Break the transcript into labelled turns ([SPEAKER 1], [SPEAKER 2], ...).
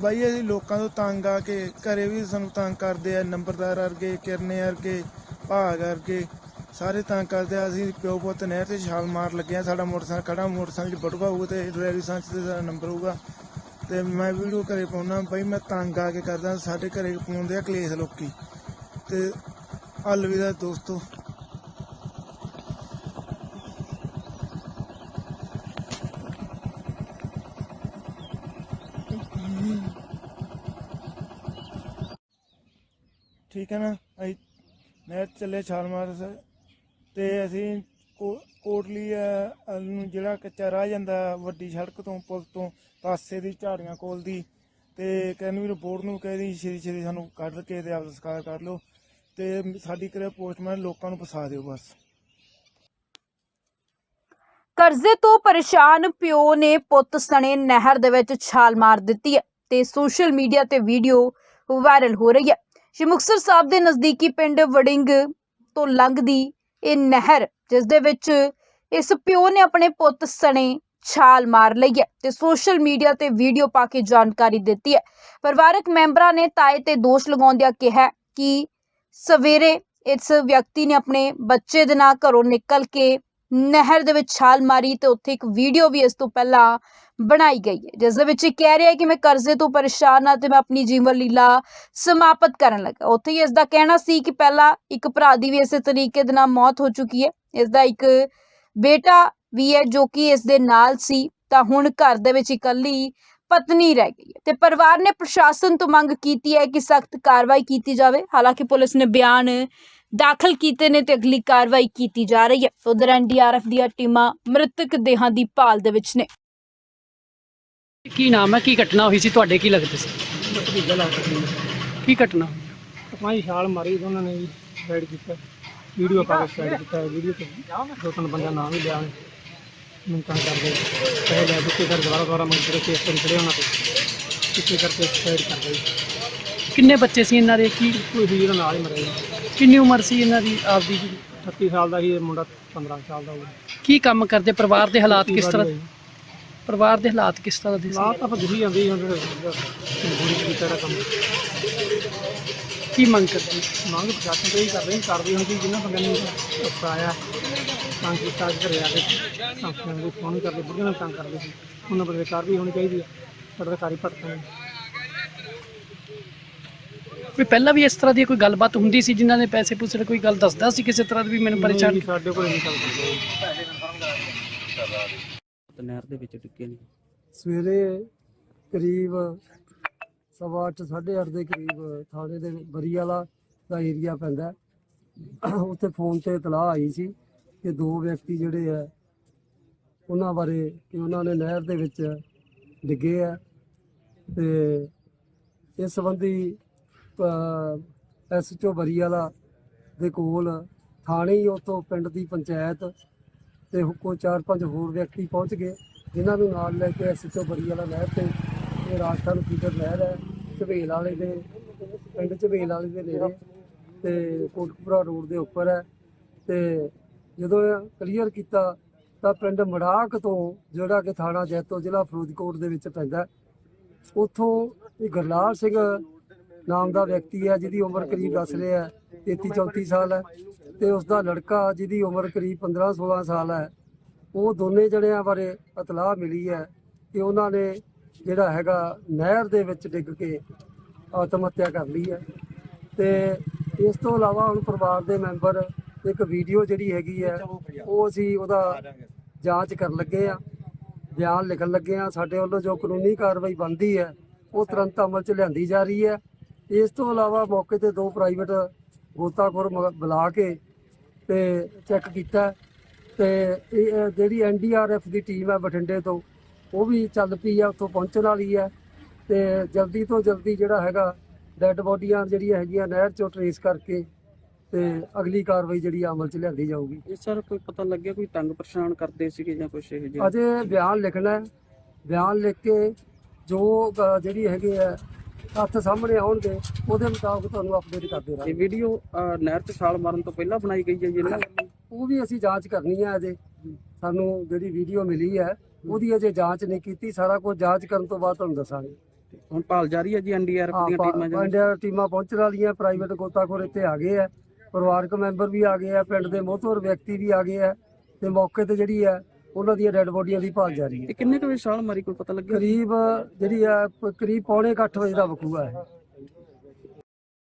[SPEAKER 1] ਬਾਈ ਅਸੀਂ ਲੋਕਾਂ ਤੋਂ ਤੰਗ ਆ ਕੇ ਘਰੇ ਵੀ ਸਾਨੂੰ ਤੰਗ ਕਰਦੇ ਆ, ਨੰਬਰਦਾਰ ਵਰਗੇ, ਕਿਰਨੇ ਵਰਗੇ, ਭਾਗ ਵਰਗੇ, ਸਾਰੇ ਤੰਗ ਕਰਦੇ ਆ। ਅਸੀਂ ਪਿਓ ਪੁੱਤ ਨਹਿਰ ਤੇ ਛਾਲ ਮਾਰ ਲੱਗੇ ਆ। ਸਾਡਾ ਮੋਟਰਸਾਈਕਲ ਖੜਾ, ਮੋਟਰਸਾਈਕਲ 'ਚ ਬਟੂਆ ਹੋਊਗਾ ਤੇ ਡਰਾਈਵਰੀ ਸੰਚ ਤੇ ਸਾਡਾ ਨੰਬਰ ਹੋਊਗਾ। ਤੇ ਮੈਂ ਵੀਡੀਓ ਘਰੇ ਪਾਉਣਾ ਬਾਈ, ਮੈਂ ਤੰਗ ਆ ਕੇ ਕਰਦਾ। ਸਾਡੇ ਘਰੇ ਪਾਉਂਦੇ ਆ ਕਲੇਸ਼ ਲੋਕੀ। ਤੇ ਅਲਵਿਦਾ ਦੋਸਤੋ। ਠੀਕ ਹੈ ਨਾ? ਅਸੀਂ ਮੈਂ 'ਚ ਚੱਲੇ ਛਾਲ ਮਾਰ ਸ- ਤੇ ਅਸੀਂ ਕੋ- ਕੋਟਲੀ ਅ, ਵੱਲ ਨੂੰ ਜਿਹੜਾ ਕੱਚਾ ਰਾਹ ਜਾਂਦਾ ਵੱਡੀ ਸੜਕ ਤੋਂ ਪੁਲ ਤੋਂ ਪਾਸੇ ਦੀ ਝਾੜੀਆਂ ਕੋਲ ਦੀ ਤੇ ਕਹਿੰਦੇ ਵੀ ਰਿਪੋਰਟ ਨੂੰ ਕਹਿੰਦੀ ਛੇਤੀ ਛੇਤੀ ਸਾਨੂੰ ਕੱਢ ਕੇ ਤੇ ਆਪਦਾ ਸਕਾਰ ਕਰ ਲਓ ਤੇ ਸਾਡੀ ਕਰੇ ਪੋਸਟਮੈਨ ਲੋਕਾਂ ਨੂੰ ਫਸਾ ਦਿਓ ਬਸ।
[SPEAKER 2] ਕਰਜ਼ੇ ਤੋਂ ਪਰੇਸ਼ਾਨ ਪਿਓ ਨੇ ਪੁੱਤ ਸਣੇ ਨਹਿਰ ਦੇ ਵਿੱਚ ਛਾਲ ਮਾਰ ਦਿੱਤੀ ਹੈ ਤੇ ਸੋਸ਼ਲ ਮੀਡੀਆ ਤੇ ਵੀਡੀਓ ਵਾਇਰਲ ਹੋ ਰਹੀ ਹੈ। ਸ਼੍ਰੀ ਮੁਕਤਸਰ ਸਾਹਿਬ ਦੇ ਨਜ਼ਦੀਕੀ ਪਿੰਡ ਵੜਿੰਗ ਤੋਂ ਲੰਘਦੀ ਇਹ ਨਹਿਰ, ਜਿਸ ਦੇ ਵਿੱਚ ਇਸ ਪਿਓ ਨੇ ਆਪਣੇ ਪੁੱਤ ਸਣੇ ਛਾਲ ਮਾਰ ਲਈ ਹੈ ਤੇ ਸੋਸ਼ਲ ਮੀਡੀਆ ਤੇ ਵੀਡੀਓ ਪਾ ਕੇ ਜਾਣਕਾਰੀ ਦਿੱਤੀ ਹੈ। ਪਰਿਵਾਰਕ ਮੈਂਬਰਾਂ ਨੇ ਤਾਏ ਤੇ ਦੋਸ਼ ਲਗਾਉਂਦਿਆਂ ਕਿਹਾ ਕਿ ਸਵੇਰੇ ਇਸ ਵਿਅਕਤੀ ਨੇ ਆਪਣੇ ਬੱਚੇ ਦੇ ਨਾਲ ਘਰੋਂ ਨਿਕਲ ਕੇ ਨਹਿਰ ਦੇ ਵਿੱਚ ਛਾਲ ਮਾਰੀ ਤੇ ਉੱਥੇ ਇੱਕ ਵੀਡੀਓ ਵੀ ਇਸ ਤੋਂ ਪਹਿਲਾਂ ਬਣਾਈ ਗਈ ਹੈ, ਜਿਸ ਦੇ ਵਿੱਚ ਇਹ ਕਹਿ ਰਿਹਾ ਹੈ ਕਿ ਮੈਂ ਕਰਜ਼ੇ ਤੋਂ ਪਰੇਸ਼ਾਨ ਹਾਂ ਤੇ ਮੈਂ ਆਪਣੀ ਜੀਵਨ ਲੀਲਾ ਸਮਾਪਤ ਕਰਨ ਲੱਗਾ। ਉੱਥੇ ਹੀ ਇਸ ਦਾ ਕਹਿਣਾ ਸੀ ਕਿ ਪਹਿਲਾਂ ਇੱਕ ਭਰਾ ਦੀ ਵੀ ਇਸੇ ਤਰੀਕੇ ਦੇ ਨਾਲ ਮੌਤ ਹੋ ਚੁੱਕੀ ਹੈ। ਇਸ ਦਾ ਇੱਕ ਬੇਟਾ ਵੀ ਹੈ ਜੋ ਕਿ ਇਸ ਦੇ ਨਾਲ ਸੀ, ਤਾਂ ਹੁਣ ਘਰ ਦੇ ਵਿੱਚ ਇਕੱਲੀ ਪਤਨੀ ਰਹਿ ਗਈ ਹੈ। ਤੇ ਪਰਿਵਾਰ ਨੇ ਪ੍ਰਸ਼ਾਸਨ ਤੋਂ ਮੰਗ ਕੀਤੀ ਹੈ ਕਿ ਸਖਤ ਕਾਰਵਾਈ ਕੀਤੀ ਜਾਵੇ। ਹਾਲਾਂਕਿ ਪੁਲਿਸ ਨੇ ਬਿਆਨ ਦਾਖਲ ਕੀਤੇ ਨੇ ਤੇ ਅਗਲੀ ਕਾਰਵਾਈ ਕੀਤੀ ਜਾ ਰਹੀ ਹੈ। ਉਧਰ ਐਨਡੀਆਰਐਫ ਦੀਆਂ ਟੀਮਾਂ ਮ੍ਰਿਤਕ ਦੇਹਾਂ ਦੀ ਭਾਲ ਦੇ ਵਿੱਚ ਨੇ।
[SPEAKER 3] ਕੀ ਨਾਮ ਹੈ? ਕੀ ਘਟਨਾ ਹੋਈ ਸੀ? ਤੁਹਾਡੇ ਕੀ ਲੱਗਦੇ ਸੀ?
[SPEAKER 4] ਭਤੀਜਾ
[SPEAKER 3] ਕੀ ਘਟਨਾ?
[SPEAKER 4] ਪਾਈ ਛਾਲ ਮਾਰੀ ਤੇ ਉਹਨਾਂ ਨੇ ਵੀ ਸਾਈਡ ਕੀਤਾ। ਵੀਡੀਓ ਪਾ ਕੇ ਸਾਈਡ ਕੀਤਾ। ਵੀਡੀਓ ਤੇ ਦੋ ਤਿੰਨ ਬੰਦਾ ਨਾਮ ਵੀ ਲਿਆ। ਮੈਨੂੰ ਤਾਂ ਕਰਦੇ। ਪਹਿਲੇ ਲੈ ਦਿੱਤੇ ਫਿਰ ਦੁਬਾਰਾ ਦੁਬਾਰਾ ਮੰਗ ਕੇ ਕੇਸ ਤੇ ਖੜੇ ਉਹਨਾਂ ਤੇ ਕਿਸੇ ਕਰਕੇ ਸਾਈਡ ਕਰ ਗਈ
[SPEAKER 3] ਕਿੰਨੇ ਬੱਚੇ ਸੀ ਇਹਨਾਂ ਦੇ? ਕੀ
[SPEAKER 4] ਕੋਈ ਜਿਹੜਾ ਨਾਲ ਹੀ ਮਰਿਆ ਜੀ।
[SPEAKER 3] ਕਿੰਨੀ ਉਮਰ ਸੀ ਇਹਨਾਂ ਦੀ ਆਪਦੀ? ਜੀ?
[SPEAKER 4] 38 ਸਾਲ ਦਾ ਸੀ ਇਹ ਮੁੰਡਾ 15 ਸਾਲ ਦਾ ਹੋਊਗਾ।
[SPEAKER 3] ਕੀ ਕੰਮ ਕਰਦੇ? ਪਰਿਵਾਰ ਦੇ ਹਾਲਾਤ ਕਿਸ ਤਰ੍ਹਾਂ? ਪਰਿਵਾਰ ਦੇ ਹਾਲਾਤ ਕਿਸ ਤਰ੍ਹਾਂ ਦੇ ਸੀ?
[SPEAKER 4] ਜੀ। ਲਾਤ ਤਾਂ ਦਿਖੀ ਜਾਂਦੀ ਸੀ ਹੁਣ ਬੁਰੀ ਕੀਤਾ ਦਾ ਕੰਮ।
[SPEAKER 3] ਕੀ ਮੰਗ ਕਰਦੇ
[SPEAKER 4] ਮੰਗ ਪ੍ਰਸ਼ਾਸਨ ਤੋਂ ਹੀ ਕਰ ਰਹੇ ਕਰਦੇ ਹੁਣ ਕਿ ਜਿਨ੍ਹਾਂ ਬੰਦਿਆਂ ਨੂੰ ਫਸਾਇਆ ਤਾਂ ਕੀਤਾ ਘਰੇ ਆ ਕੇ ਸੰਸਥਾਂ ਦੇ ਫੋਨ ਕਰਦੇ ਬੁੱਢਿਆਂ ਨੂੰ ਤੰਗ ਕਰਦੇ ਸੀ। ਉਹਨਾਂ ਬੰਦੇ ਕਾਰਵਾਈ ਹੋਣੀ ਚਾਹੀਦੀ ਹੈ। ਸਰਕਾਰੀ ਭਰਤਾਂ
[SPEAKER 3] ਕੋਈ ਪਹਿਲਾਂ ਵੀ ਇਸ ਤਰ੍ਹਾਂ ਦੀ ਕੋਈ ਗੱਲਬਾਤ ਹੁੰਦੀ ਸੀ ਜਿਨ੍ਹਾਂ ਨੇ ਪੈਸੇ ਪੂਸੇ ਕੋਈ ਗੱਲ ਦੱਸਦਾ ਸੀ ਕਿਸੇ ਤਰ੍ਹਾਂ ਦੀ ਵੀ ਮੈਨੂੰ ਪਰੇਸ਼ਾਨ
[SPEAKER 4] ਨਹੀਂ, ਸਾਡੇ ਕੋਲ ਨਹੀਂ ਚੱਲਦੀ
[SPEAKER 5] ਨਹਿਰ ਦੇ ਵਿੱਚ ਡਿੱਗੇ ਨੇ
[SPEAKER 6] ਸਵੇਰੇ ਕਰੀਬ ਸਵਾ ਅੱਠ, ਸਾਢੇ ਅੱਠ ਦੇ ਕਰੀਬ ਥਾਣੇ ਦੇ ਬਰੀ ਵਾਲਾ ਦਾ ਏਰੀਆ ਪੈਂਦਾ ਹੈ। ਉੱਥੇ ਫੋਨ ਤੇ ਇਤਲਾਹ ਆਈ ਸੀ ਕਿ ਦੋ ਵਿਅਕਤੀ ਜਿਹੜੇ ਆ ਉਹਨਾਂ ਬਾਰੇ ਕਿ ਉਹਨਾਂ ਨੇ ਨਹਿਰ ਦੇ ਵਿੱਚ ਡਿੱਗੇ ਆ ਤੇ ਇਸ ਸੰਬੰਧੀ ਐਸਐਚਓ ਬਰੀ ਵਾਲਾ ਦੇ ਕੋਲ ਥਾਣੇ ਹੀ ਉਤੋਂ ਪਿੰਡ ਦੀ ਪੰਚਾਇਤ ਤੇ ਕੋ ਚਾਰ ਪੰਜ ਹੋਰ ਵਿਅਕਤੀ ਪਹੁੰਚ ਗਏ, ਜਿਨ੍ਹਾਂ ਨੂੰ ਨਾਲ ਲੈ ਕੇ ਐਸਐਚਓ ਬੜੀ ਵਾਲਾ ਨਹਿਰ ਤੇ ਇਹ ਰਾਜਸਥਾਨ ਫੀਡਰ ਨਹਿਰ ਹੈ, ਝਵੇਲ ਵਾਲੇ ਦੇ, ਪਿੰਡ ਝਵੇਲ ਵਾਲੇ ਦੇ ਨੇੜੇ ਤੇ ਕੋਟਕਪੁਰਾ ਰੋਡ ਦੇ ਉੱਪਰ ਹੈ। ਤੇ ਜਦੋਂ ਕਲੀਅਰ ਕੀਤਾ, ਤਾਂ ਪਿੰਡ ਮੜਾਕ ਤੋਂ ਜਿਹੜਾ ਕਿ ਥਾਣਾ ਜੈਤੋ ਜ਼ਿਲ੍ਹਾ ਫਿਰੋਜ਼ਕੋਟ ਦੇ ਵਿੱਚ ਪੈਂਦਾ ਉੱਥੋਂ ਇਹ ਗਰਲਾਲ ਸਿੰਘ ਨਾਮ ਦਾ ਵਿਅਕਤੀ ਹੈ, ਜਿਹਦੀ ਉਮਰ ਕਰੀਬ ਦੱਸ ਰਿਹਾ ਹੈ। 33 34 ਸਾਲ ਹੈ ਤੇ ਉਸ ਦਾ ਲੜਕਾ ਜਿਹਦੀ ਉਮਰ ਕਰੀਬ 15 16 ਸਾਲ ਹੈ ਉਹ ਦੋਨੇ ਜਣਿਆਂ ਬਾਰੇ ਇਤਲਾਹ ਮਿਲੀ ਹੈ ਕਿ ਉਹਨਾਂ ਨੇ ਜਿਹੜਾ ਹੈਗਾ ਨਹਿਰ ਦੇ ਵਿੱਚ ਡਿੱਗ ਕੇ ਆਤਮ ਹੱਤਿਆ ਕਰ ਲਈ ਹੈ ਤੇ ਇਸ ਤੋਂ ਇਲਾਵਾ ਹੁਣ ਪਰਿਵਾਰ ਦੇ ਮੈਂਬਰ ਇੱਕ ਵੀਡੀਓ ਜਿਹੜੀ ਹੈਗੀ ਹੈ ਉਹ ਅਸੀਂ ਉਹਦਾ ਜਾਂਚ ਕਰਨ ਲੱਗੇ ਆ ਬਿਆਨ ਲਿਖਣ ਲੱਗੇ ਆ ਸਾਡੇ ਵੱਲੋਂ ਜੋ ਕਾਨੂੰਨੀ ਕਾਰਵਾਈ ਬਣਦੀ ਹੈ ਉਹ ਤੁਰੰਤ ਅਮਲ 'ਚ ਲਿਆਂਦੀ ਜਾ ਰਹੀ ਹੈ। ਇਸ ਤੋਂ ਇਲਾਵਾ ਮੌਕੇ ਤੇ ਦੋ ਪ੍ਰਾਈਵੇਟ ਗੋਤਾਖੋਰ ਬੁਲਾ ਕੇ ਤੇ ਚੈੱਕ ਕੀਤਾ ਤੇ ਇਹ ਜਿਹੜੀ ਐਨਡੀਆਰਐਫ ਦੀ ਟੀਮ ਹੈ ਬਠਿੰਡੇ ਤੋਂ ਉਹ ਵੀ ਚੱਲ ਪਈ ਆ ਉੱਥੋਂ ਪਹੁੰਚਣ ਵਾਲੀ ਹੈ ਤੇ ਜਲਦੀ ਤੋਂ ਜਲਦੀ ਜਿਹੜਾ ਹੈਗਾ ਡੈੱਡ ਬੋਡੀਆਂ ਜਿਹੜੀਆਂ ਹੈਗੀਆਂ ਨਹਿਰ ਚੋਂ ਟਰੇਸ ਕਰਕੇ ਤੇ ਅਗਲੀ ਕਾਰਵਾਈ ਜਿਹੜੀ ਅਮਲ 'ਚ ਲਿਆਂਦੀ ਜਾਊਗੀ।
[SPEAKER 5] ਇਹ ਸਰ ਕੋਈ ਪਤਾ ਲੱਗਿਆ ਕੋਈ ਤੰਗ ਪਰੇਸ਼ਾਨ ਕਰਦੇ ਸੀਗੇ ਜਾਂ ਕੁਛ ਇਹ ਜਿਹਾ?
[SPEAKER 6] ਅਜੇ ਬਿਆਨ ਲਿਖਣਾ ਹੈ। ਬਿਆਨ ਲਿਖ ਕੇ ਜੋ ਜਿਹੜੀ ਹੈਗੇ ਆ ਹੱਥ ਸਾਹਮਣੇ ਆਉਣਗੇ ਉਹਦੇ ਮੁਤਾਬਕ ਤੁਹਾਨੂੰ ਅਪਡੇਟ ਕਰਦੇ
[SPEAKER 5] ਇਹ
[SPEAKER 6] ਰਹਾਂਗੇ।
[SPEAKER 5] ਵੀਡੀਓ ਨਹਿਰ 'ਚ ਛਾਲ ਮਾਰਨ ਤੋਂ ਪਹਿਲਾਂ ਬਣਾਈ ਗਈ ਹੈ ਜੀ ਇਹਨਾਂ ਵੱਲੋਂ
[SPEAKER 6] ਉਹ ਵੀ ਅਸੀਂ ਜਾਂਚ ਕਰਨੀ ਹੈ ਅਜੇ। ਸਾਨੂੰ ਜਿਹੜੀ ਵੀਡੀਓ ਮਿਲੀ ਹੈ ਉਹਦੀ ਅਜੇ ਜਾਂਚ ਨਹੀਂ ਕੀਤੀ। ਸਾਰਾ ਕੁਝ ਜਾਂਚ ਕਰਨ ਤੋਂ ਬਾਅਦ ਤੁਹਾਨੂੰ ਦੱਸਾਂਗੇ।
[SPEAKER 5] ਹੁਣ ਭਾਲ ਜਾਰੀ ਹੈ ਜੀ ਐਨਡੀਆਰਐਫ
[SPEAKER 6] ਹਾਂ
[SPEAKER 5] ਦੀਆਂ ਟੀਮਾਂ ਜਾਂ?
[SPEAKER 6] ਪੰਡਿਆ ਟੀਮਾਂ ਪਹੁੰਚਣ ਵਾਲੀਆਂ ਪ੍ਰਾਈਵੇਟ ਗੋਤਾਖੋਰ ਇੱਥੇ ਆ ਗਏ ਆ ਪਰਿਵਾਰਕ ਮੈਂਬਰ ਵੀ ਆ ਗਏ ਆ ਪਿੰਡ ਦੇ ਮੋਹਤਵਰ ਵਿਅਕਤੀ ਵੀ ਆ ਗਏ ਆ ਤੇ ਮੌਕੇ ਤੇ ਜਿਹੜੀ ਆ ਉਹਨਾਂ ਦੀਆਂ ਡੈੱਡ ਬੋਡੀਆਂ ਦੀ ਭਾਲ ਜਾਰੀ ਹੈ।
[SPEAKER 5] ਇਹ ਕਿੰਨੇ ਕੁ ਵਜੇ ਛਾਲ ਮਾਰੀ ਕੋਈ ਪਤਾ ਲੱਗਿਆ?
[SPEAKER 6] ਕਰੀਬ ਜਿਹੜੀ ਆ ਪ- ਕਰੀਬ ਪੌਣੇ ਕੁ ਅੱਠ ਵਜੇ ਦਾ ਵਕੂਆ ਹੈ।